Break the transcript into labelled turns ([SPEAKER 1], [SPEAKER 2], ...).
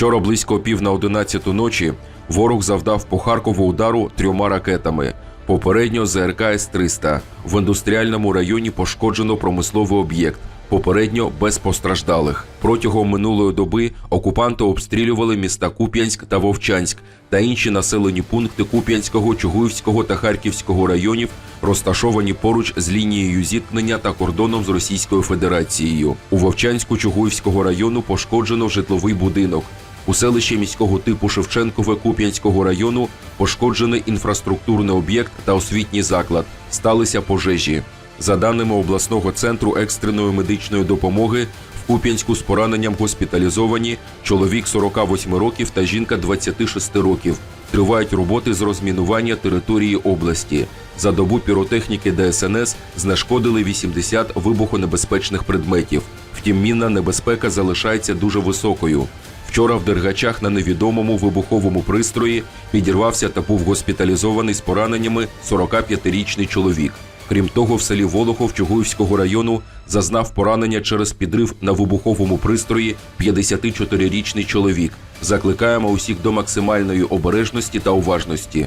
[SPEAKER 1] Вчора близько пів на одинадцяту ночі ворог завдав по Харкову удару трьома ракетами. Попередньо ЗРК С-300. В індустріальному районі пошкоджено промисловий об'єкт. Попередньо без постраждалих. Протягом минулої доби окупанти обстрілювали міста Куп'янськ та Вовчанськ та інші населені пункти Куп'янського, Чугуївського та Харківського районів, розташовані поруч з лінією зіткнення та кордоном з Російською Федерацією. У Вовчанську Чугуївського району пошкоджено житловий будинок. У селищі міського типу Шевченкове Куп'янського району пошкоджений інфраструктурний об'єкт та освітній заклад. Сталися пожежі. За даними обласного центру екстреної медичної допомоги, в Куп'янську з пораненням госпіталізовані чоловік 48 років та жінка 26 років. Тривають роботи з розмінування території області. За добу піротехніки ДСНС знешкодили 80 вибухонебезпечних предметів. Втім, мінна небезпека залишається дуже високою. Вчора в Дергачах на невідомому вибуховому пристрої підірвався та був госпіталізований з пораненнями 45-річний чоловік. Крім того, в селі Волохов Чугуївського району зазнав поранення через підрив на вибуховому пристрої 54-річний чоловік. Закликаємо усіх до максимальної обережності та уважності.